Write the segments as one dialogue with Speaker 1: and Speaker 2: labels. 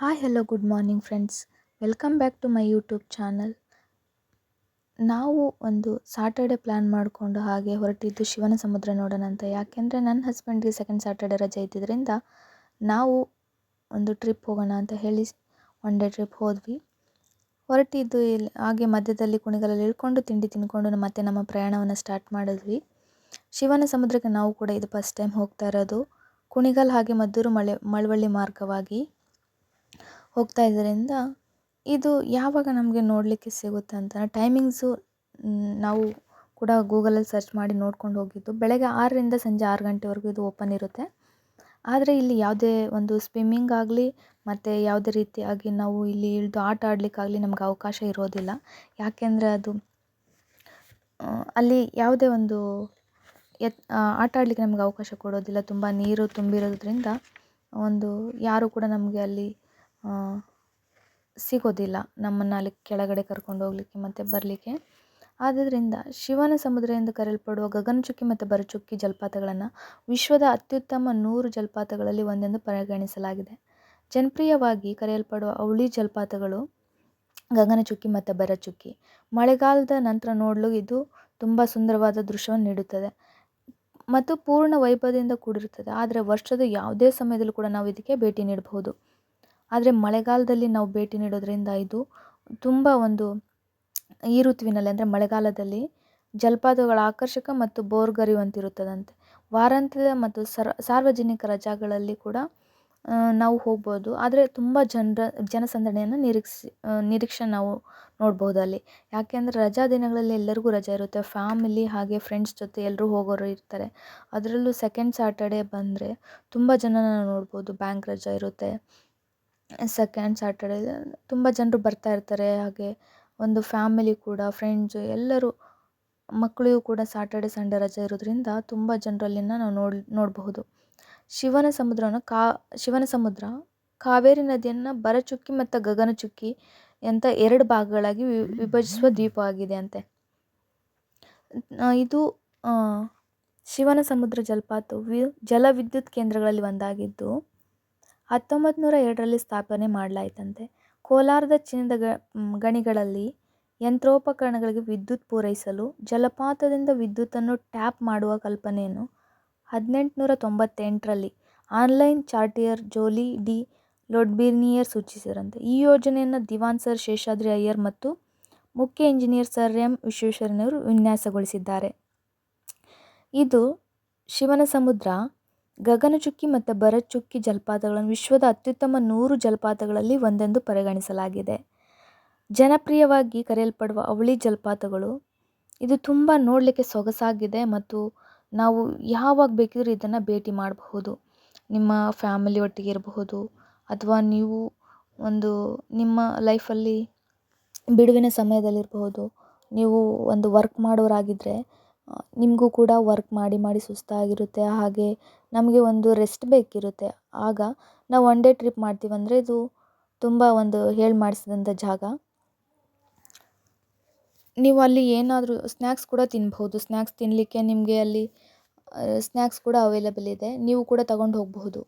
Speaker 1: Hi hello good morning friends welcome back to my YouTube channel ನಾವು ಒಂದು Saturday plan ಮಾಡಿಕೊಂಡು ಹಾಗೆ ಹೊರಟಿದ್ದು ಶಿವನ ಸಮುದ್ರ ನೋಡೋಣ ಅಂತ. ಯಾಕೆಂದರೆ ನನ್ನ ಹಸ್ಬೆಂಡ್ಗೆ ಸೆಕೆಂಡ್ ಸಾಟರ್ಡೆ ರಜೆ ಇದ್ದಿದ್ದರಿಂದ ನಾವು ಒಂದು ಟ್ರಿಪ್ ಹೋಗೋಣ ಅಂತ ಹೇಳಿ ಒನ್ ಡೇ ಟ್ರಿಪ್ ಹೋದ್ವಿ. ಹೊರಟಿದ್ದು ಇಲ್ಲಿ ಹಾಗೆ ಮಧ್ಯದಲ್ಲಿ ಕುಣಿಗಲಲ್ಲಿ ಇಳ್ಕೊಂಡು ತಿಂಡಿ ತಿಂದ್ಕೊಂಡು ಮತ್ತೆ ನಮ್ಮ ಪ್ರಯಾಣವನ್ನು ಸ್ಟಾರ್ಟ್ ಮಾಡಿದ್ವಿ. ಶಿವನ ಸಮುದ್ರಕ್ಕೆ ನಾವು ಕೂಡ ಇದು ಫಸ್ಟ್ ಟೈಮ್ ಹೋಗ್ತಾ ಇರೋದು. ಕುಣಿಗಲ್ ಹಾಗೆ ಮದ್ದೂರು ಮಳೆ, ಮಳವಳ್ಳಿ ಮಾರ್ಗವಾಗಿ. ಹೋಗ್ತಾ ಇದರಿಂದ ಇದು ಯಾವಾಗ ನಮಗೆ ನೋಡಲಿಕ್ಕೆ ಸಿಗುತ್ತೆ ಅಂತ ಟೈಮಿಂಗ್ಸು ನಾವು ಕೂಡ ಗೂಗಲಲ್ಲಿ ಸರ್ಚ್ ಮಾಡಿ ನೋಡ್ಕೊಂಡು ಹೋಗಿದ್ದು. ಬೆಳಗ್ಗೆ ಆರರಿಂದ ಸಂಜೆ ಆರು ಗಂಟೆವರೆಗೂ ಇದು ಓಪನ್ ಇರುತ್ತೆ. ಆದರೆ ಇಲ್ಲಿ ಯಾವುದೇ ಒಂದು ಸ್ವಿಮ್ಮಿಂಗ್ ಆಗಲಿ ಮತ್ತು ಯಾವುದೇ ರೀತಿಯಾಗಿ ನಾವು ಇಲ್ಲಿ ಇಳಿದು ಆಟ ಆಡಲಿಕ್ಕಾಗಲಿ ನಮ್ಗೆ ಅವಕಾಶ ಇರೋದಿಲ್ಲ. ಯಾಕೆಂದರೆ ಅದು ಅಲ್ಲಿ ಯಾವುದೇ ಒಂದು ಎತ್ ಆಟ ಆಡಲಿಕ್ಕೆ ನಮ್ಗೆ ಅವಕಾಶ ಕೊಡೋದಿಲ್ಲ. ತುಂಬ ನೀರು ತುಂಬಿರೋದ್ರಿಂದ ಒಂದು ಯಾರು ಕೂಡ ನಮಗೆ ಅಲ್ಲಿ ಸಿಗೋದಿಲ್ಲ ನಮ್ಮನ್ನು ಅಲ್ಲಿ ಕೆಳಗಡೆ ಕರ್ಕೊಂಡು ಹೋಗಲಿಕ್ಕೆ ಮತ್ತು ಬರಲಿಕ್ಕೆ. ಆದ್ದರಿಂದ ಶಿವನ ಸಮುದ್ರ ಎಂದು ಕರೆಯಲ್ಪಡುವ ಗಗನಚುಕ್ಕಿ ಮತ್ತು ಬರಚುಕ್ಕಿ ಜಲಪಾತಗಳನ್ನು ವಿಶ್ವದ ಅತ್ಯುತ್ತಮ ನೂರು ಜಲಪಾತಗಳಲ್ಲಿ ಒಂದೆಂದು ಪರಿಗಣಿಸಲಾಗಿದೆ. ಜನಪ್ರಿಯವಾಗಿ ಕರೆಯಲ್ಪಡುವ ಅವಳಿ ಜಲಪಾತಗಳು ಗಗನಚುಕ್ಕಿ ಮತ್ತು ಬರಚುಕ್ಕಿ ಮಳೆಗಾಲದ ನಂತರ ನೋಡಲು ಇದು ತುಂಬ ಸುಂದರವಾದ ದೃಶ್ಯವನ್ನು ನೀಡುತ್ತದೆ ಮತ್ತು ಪೂರ್ಣ ವೈಭವದಿಂದ ಕೂಡಿರುತ್ತದೆ. ಆದರೆ ವರ್ಷದ ಯಾವುದೇ ಸಮಯದಲ್ಲೂ ಕೂಡ ನಾವು ಇದಕ್ಕೆ ಭೇಟಿ ನೀಡಬಹುದು. ಆದರೆ ಮಳೆಗಾಲದಲ್ಲಿ ನಾವು ಭೇಟಿ ನೀಡೋದ್ರಿಂದ ಇದು ತುಂಬ ಒಂದು ಈ ಋತುವಿನಲ್ಲಿ ಅಂದರೆ ಮಳೆಗಾಲದಲ್ಲಿ ಜಲಪಾತಗಳ ಆಕರ್ಷಕ ಮತ್ತು ಬೋರ್ಗರೆಯುವಂತಿರುತ್ತದಂತೆ. ವಾರಾಂತ್ಯದ ಮತ್ತು ಸರ್ ಸಾರ್ವಜನಿಕ ರಜಾಗಳಲ್ಲಿ ಕೂಡ ನಾವು ಹೋಗ್ಬೋದು. ಆದರೆ ತುಂಬ ಜನರ, ಜನಸಂದಣಿಯನ್ನು ನಿರೀಕ್ಷಿಸಿ ನಿರೀಕ್ಷೆ ನಾವು ನೋಡ್ಬೋದು ಅಲ್ಲಿ. ಯಾಕೆಂದರೆ ರಜಾ ದಿನಗಳಲ್ಲಿ ಎಲ್ಲರಿಗೂ ರಜಾ ಇರುತ್ತೆ. ಫ್ಯಾಮಿಲಿ ಹಾಗೆ ಫ್ರೆಂಡ್ಸ್ ಜೊತೆ ಎಲ್ಲರೂ ಹೋಗೋರು ಇರ್ತಾರೆ. ಅದರಲ್ಲೂ ಸೆಕೆಂಡ್ ಸ್ಯಾಟರ್ಡೇ ಬಂದರೆ ತುಂಬ ಜನನ ನೋಡ್ಬೋದು. ಬ್ಯಾಂಕ್ ರಜೆ ಇರುತ್ತೆ. ಸೆಕೆಂಡ್ ಸ್ಯಾಟರ್ಡೇ ತುಂಬ ಜನರು ಬರ್ತಾ ಇರ್ತಾರೆ, ಹಾಗೆ ಒಂದು ಫ್ಯಾಮಿಲಿ ಕೂಡ ಫ್ರೆಂಡ್ಸು ಎಲ್ಲರೂ ಮಕ್ಕಳಿಗೂ ಕೂಡ ಸಾಟರ್ಡೆ ಸಂಡೇ ರಜೆ ಇರೋದ್ರಿಂದ ತುಂಬ ಜನರು ಅಲ್ಲಿನ ನಾವು ನೋಡಿ, ನೋಡಬಹುದು. ಶಿವನ ಸಮುದ್ರವನ್ನು ಕಾ, ಶಿವನ ಸಮುದ್ರ, ಕಾವೇರಿ ನದಿಯನ್ನು ಬರಚುಕ್ಕಿ ಮತ್ತು ಗಗನಚುಕ್ಕಿ ಅಂತ ಎರಡು ಭಾಗಗಳಾಗಿ ವಿಭಜಿಸುವ ದ್ವೀಪವಾಗಿದೆ ಅಂತೆ. ಇದು ಶಿವನ ಸಮುದ್ರ ಜಲಪಾತವು ಜಲವಿದ್ಯುತ್ ಕೇಂದ್ರಗಳಲ್ಲಿ ಒಂದಾಗಿದ್ದು ಹತ್ತೊಂಬತ್ತು ನೂರ ಎರಡರಲ್ಲಿ ಸ್ಥಾಪನೆ ಮಾಡಲಾಯಿತಂತೆ. ಕೋಲಾರದ ಚಿನ್ನದ ಗ ಗಣಿಗಳಲ್ಲಿ ಯಂತ್ರೋಪಕರಣಗಳಿಗೆ ವಿದ್ಯುತ್ ಪೂರೈಸಲು, ಜಲಪಾತದಿಂದ ವಿದ್ಯುತ್ತನ್ನು ಟ್ಯಾಪ್ ಮಾಡುವ ಕಲ್ಪನೆಯನ್ನು ಹದಿನೆಂಟುನೂರ ತೊಂಬತ್ತೆಂಟರಲ್ಲಿ ಆನ್ಲೈನ್ ಚಾರ್ಟಿಯರ್ ಜೋಲಿ ಡಿ ಲೊಡ್ಬಿರ್ನಿಯರ್ ಸೂಚಿಸಿದರಂತೆ. ಈ ಯೋಜನೆಯನ್ನು ದಿವಾನ್ ಸರ್ ಶೇಷಾದ್ರಿ ಅಯ್ಯರ್ ಮತ್ತು ಮುಖ್ಯ ಇಂಜಿನಿಯರ್ ಸರ್ ಎಂ ವಿಶ್ವೇಶ್ವರಯ್ಯನವರು ವಿನ್ಯಾಸಗೊಳಿಸಿದ್ದಾರೆ. ಇದು ಶಿವನ ಸಮುದ್ರ ಗಗನಚುಕ್ಕಿ ಮತ್ತು ಭರಚುಕ್ಕಿ ಜಲಪಾತಗಳನ್ನು ವಿಶ್ವದ ಅತ್ಯುತ್ತಮ ನೂರು ಜಲಪಾತಗಳಲ್ಲಿ ಒಂದೆಂದು ಪರಿಗಣಿಸಲಾಗಿದೆ. ಜನಪ್ರಿಯವಾಗಿ ಕರೆಯಲ್ಪಡುವ ಅವಳಿ ಜಲಪಾತಗಳು. ಇದು ತುಂಬ ನೋಡಲಿಕ್ಕೆ ಸೊಗಸಾಗಿದೆ ಮತ್ತು ನಾವು ಯಾವಾಗ ಬೇಕಿದ್ರೂ ಇದನ್ನು ಭೇಟಿ ಮಾಡಬಹುದು. ನಿಮ್ಮ ಫ್ಯಾಮಿಲಿ ಒಟ್ಟಿಗೆ ಇರಬಹುದು ಅಥವಾ ನೀವು ಒಂದು ನಿಮ್ಮ ಲೈಫಲ್ಲಿ ಬಿಡುವಿನ ಸಮಯದಲ್ಲಿರಬಹುದು. ನೀವು ಒಂದು ವರ್ಕ್ ಮಾಡೋರಾಗಿದ್ದರೆ ನಿಮಗೂ ಕೂಡ ವರ್ಕ್ ಮಾಡಿ ಮಾಡಿ ಸುಸ್ತಾಗಿರುತ್ತೆ, ಹಾಗೆ ನಮಗೆ ಒಂದು ರೆಸ್ಟ್ ಬೇಕಿರುತ್ತೆ. ಆಗ ನಾವು ಒನ್ ಡೇ ಟ್ರಿಪ್ ಮಾಡ್ತೀವಂದರೆ ಇದು ತುಂಬ ಒಂದು ಹೇಳಿ ಮಾಡಿಸಿದಂಥ ಜಾಗ. ನೀವು ಅಲ್ಲಿ ಏನಾದರೂ ಸ್ನ್ಯಾಕ್ಸ್ ಕೂಡ ತಿನ್ಬಹುದು. ಸ್ನ್ಯಾಕ್ಸ್ ತಿನ್ನಲಿಕ್ಕೆ ನಿಮಗೆ ಅಲ್ಲಿ ಸ್ನ್ಯಾಕ್ಸ್ ಕೂಡ ಅವೈಲೇಬಲ್ ಇದೆ. ನೀವು ಕೂಡ ತಗೊಂಡು ಹೋಗಬಹುದು.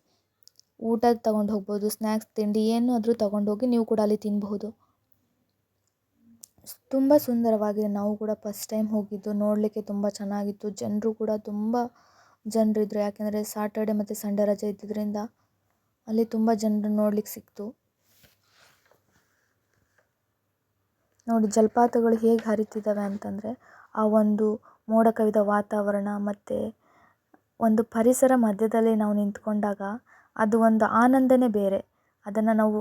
Speaker 1: ಊಟ ತಗೊಂಡು ಹೋಗ್ಬೋದು ಸ್ನ್ಯಾಕ್ಸ್ ತಿಂಡಿ ಏನಾದರೂ ತಗೊಂಡೋಗಿ ನೀವು ಕೂಡ ಅಲ್ಲಿ ತಿನ್ನಬಹುದು ತುಂಬ ಸುಂದರವಾಗಿದೆ. ನಾವು ಕೂಡ ಫಸ್ಟ್ ಟೈಮ್ ಹೋಗಿದ್ದು, ನೋಡಲಿಕ್ಕೆ ತುಂಬ ಚೆನ್ನಾಗಿತ್ತು. ಜನರು ಕೂಡ ತುಂಬ ಜನರಿದ್ರು. ಯಾಕೆಂದರೆ ಸಾಟರ್ಡೆ ಮತ್ತು ಸಂಡೇ ರಜೆ ಇದ್ದಿದ್ದರಿಂದ ಅಲ್ಲಿ ತುಂಬ ಜನರು ನೋಡ್ಲಿಕ್ಕೆ ಸಿಕ್ತು. ನೋಡಿ, ಜಲಪಾತಗಳು ಹೇಗೆ ಹರಿತಿದ್ದಾವೆ ಅಂತಂದರೆ, ಆ ಒಂದು ಮೋಡ ಕವಿದ ವಾತಾವರಣ ಮತ್ತು ಒಂದು ಪರಿಸರ ಮಧ್ಯದಲ್ಲಿ ನಾವು ನಿಂತ್ಕೊಂಡಾಗ ಅದು ಒಂದು ಆನಂದನೇ ಬೇರೆ. ಅದನ್ನು ನಾವು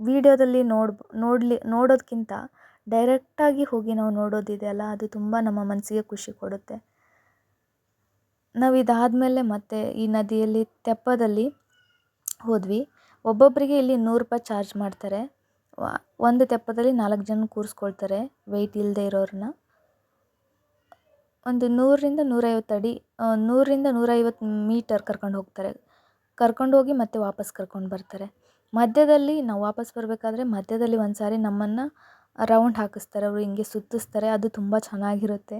Speaker 1: ವೀಡಿಯೋದಲ್ಲಿ ನೋಡ್ ನೋಡಲಿ ನೋಡೋದಕ್ಕಿಂತ ಡೈರೆಕ್ಟಾಗಿ ಹೋಗಿ ನಾವು ನೋಡೋದಿದೆಯಲ್ಲ, ಅದು ತುಂಬ ನಮ್ಮ ಮನಸ್ಸಿಗೆ ಖುಷಿ ಕೊಡುತ್ತೆ. ನಾವು ಇದಾದಮೇಲೆ ಮತ್ತೆ ಈ ನದಿಯಲ್ಲಿ, ತೆಪ್ಪದಲ್ಲಿ ಹೋದ್ವಿ. ಒಬ್ಬೊಬ್ಬರಿಗೆ ಇಲ್ಲಿ ನೂರು ರೂಪಾಯಿ ಚಾರ್ಜ್ ಮಾಡ್ತಾರೆ. ಒಂದು ತೆಪ್ಪದಲ್ಲಿ ನಾಲ್ಕು ಜನ ಕೂರಿಸ್ಕೊಳ್ತಾರೆ ವೆಯ್ಟ್ ಇಲ್ಲದೆ ಇರೋರನ್ನ ಒಂದು ನೂರರಿಂದ ನೂರೈವತ್ತು ಅಡಿ ನೂರರಿಂದ ನೂರೈವತ್ತು ಮೀಟರ್ ಕರ್ಕೊಂಡು ಹೋಗ್ತಾರೆ. ಕರ್ಕೊಂಡು ಹೋಗಿ ಮತ್ತೆ ವಾಪಸ್ ಕರ್ಕೊಂಡು ಬರ್ತಾರೆ. ಮಧ್ಯದಲ್ಲಿ ನಾವು ವಾಪಸ್ ಬರಬೇಕಾದ್ರೆ ಮಧ್ಯದಲ್ಲಿ ಒಂದು ಸಾರಿ ನಮ್ಮನ್ನು ರೌಂಡ್ ಹಾಕಿಸ್ತಾರೆ, ಅವರು ಹಿಂಗೆ ಸುತ್ತಿಸ್ತಾರೆ, ಅದು ತುಂಬ ಚೆನ್ನಾಗಿರುತ್ತೆ.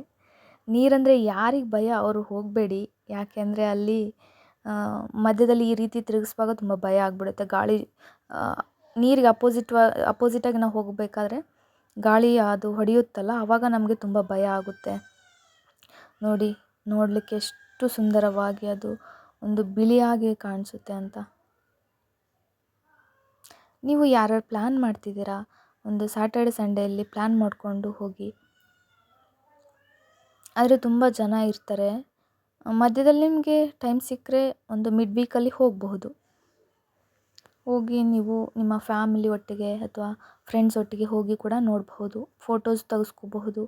Speaker 1: ನೀರಂದರೆ ಯಾರಿಗೆ ಭಯ ಅವರು ಹೋಗಬೇಡಿ. ಯಾಕೆಂದರೆ ಅಲ್ಲಿ ಮಧ್ಯದಲ್ಲಿ ಈ ರೀತಿ ತಿರುಗಿಸುವಾಗ ತುಂಬ ಭಯ ಆಗಿಬಿಡುತ್ತೆ. ಗಾಳಿ ನೀರಿಗೆ ಅಪೋಸಿಟ್ ಅಪೋಸಿಟಾಗಿ ನಾವು ಹೋಗಬೇಕಾದ್ರೆ ಗಾಳಿ ಅದು ಹೊಡೆಯುತ್ತಲ್ಲ ಆವಾಗ ನಮಗೆ ತುಂಬ ಭಯ ಆಗುತ್ತೆ. ನೋಡಿ, ನೋಡಲಿಕ್ಕೆ ಎಷ್ಟು ಸುಂದರವಾಗಿ ಅದು ಒಂದು ಬಿಳಿಯಾಗಿ ಕಾಣಿಸುತ್ತೆ ಅಂತ. ನೀವು ಯಾರ್ಯಾರು ಪ್ಲ್ಯಾನ್ ಮಾಡ್ತಿದ್ದೀರಾ? ಒಂದು ಸ್ಯಾಟರ್ಡೆ ಸಂಡೇಯಲ್ಲಿ ಪ್ಲ್ಯಾನ್ ಮಾಡಿಕೊಂಡು ಹೋಗಿ. ಆದರೆ ತುಂಬ ಜನ ಇರ್ತಾರೆ. ಮಧ್ಯದಲ್ಲಿ ನಿಮಗೆ ಟೈಮ್ ಸಿಕ್ಕರೆ ಒಂದು ಮಿಡ್ ವೀಕಲ್ಲಿ ಹೋಗಬಹುದು. ಹೋಗಿ ನೀವು ನಿಮ್ಮ ಫ್ಯಾಮಿಲಿ ಒಟ್ಟಿಗೆ ಅಥವಾ ಫ್ರೆಂಡ್ಸ್ ಒಟ್ಟಿಗೆ ಹೋಗಿ ಕೂಡ ನೋಡಬಹುದು. ಫೋಟೋಸ್ ತೆಗೆಸ್ಕೋಬಹುದು.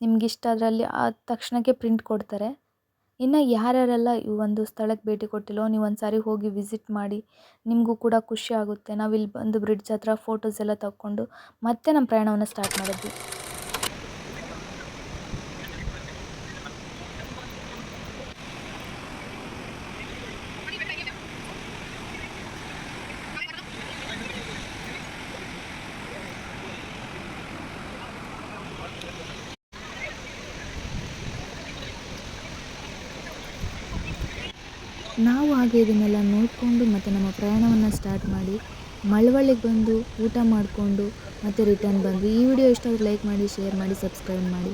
Speaker 1: ನಿಮ್ಗೆ ಇಷ್ಟ ಅದರಲ್ಲಿ ಆದ ತಕ್ಷಣಕ್ಕೆ ಪ್ರಿಂಟ್ ಕೊಡ್ತಾರೆ. ಇನ್ನು ಯಾರ್ಯಾರೆಲ್ಲ ಈ ಒಂದು ಸ್ಥಳಕ್ಕೆ ಭೇಟಿ ಕೊಟ್ಟಿಲ್ಲೋ ನೀವು ಒಂದು ಸಾರಿ ಹೋಗಿ ವಿಸಿಟ್ ಮಾಡಿ, ನಿಮಗೂ ಕೂಡ ಖುಷಿ ಆಗುತ್ತೆ. ನಾವು ಇಲ್ಲಿ ಬಂದು ಬ್ರಿಡ್ಜ್ ಹತ್ರ ಫೋಟೋಸ್ ಎಲ್ಲ ತಗೊಂಡು ಮತ್ತೆ ನಮ್ಮ ಪ್ರಯಾಣವನ್ನು ಸ್ಟಾರ್ಟ್ ಮಾಡಿದ್ವಿ. ನಾವು ಹಾಗೆ ಇದನ್ನೆಲ್ಲ ನೋಡಿಕೊಂಡು ಮತ್ತು ನಮ್ಮ ಪ್ರಯಾಣವನ್ನು ಸ್ಟಾರ್ಟ್ ಮಾಡಿ ಮಳವಳ್ಳಿಗೆ ಬಂದು ಊಟ ಮಾಡಿಕೊಂಡು ಮತ್ತೆ ರಿಟರ್ನ್ ಬಂದ್ವಿ ಈ ವಿಡಿಯೋ ಇಷ್ಟ ಆದರೆ ಲೈಕ್ ಮಾಡಿ ಶೇರ್ ಮಾಡಿ ಸಬ್ಸ್ಕ್ರೈಬ್ ಮಾಡಿ.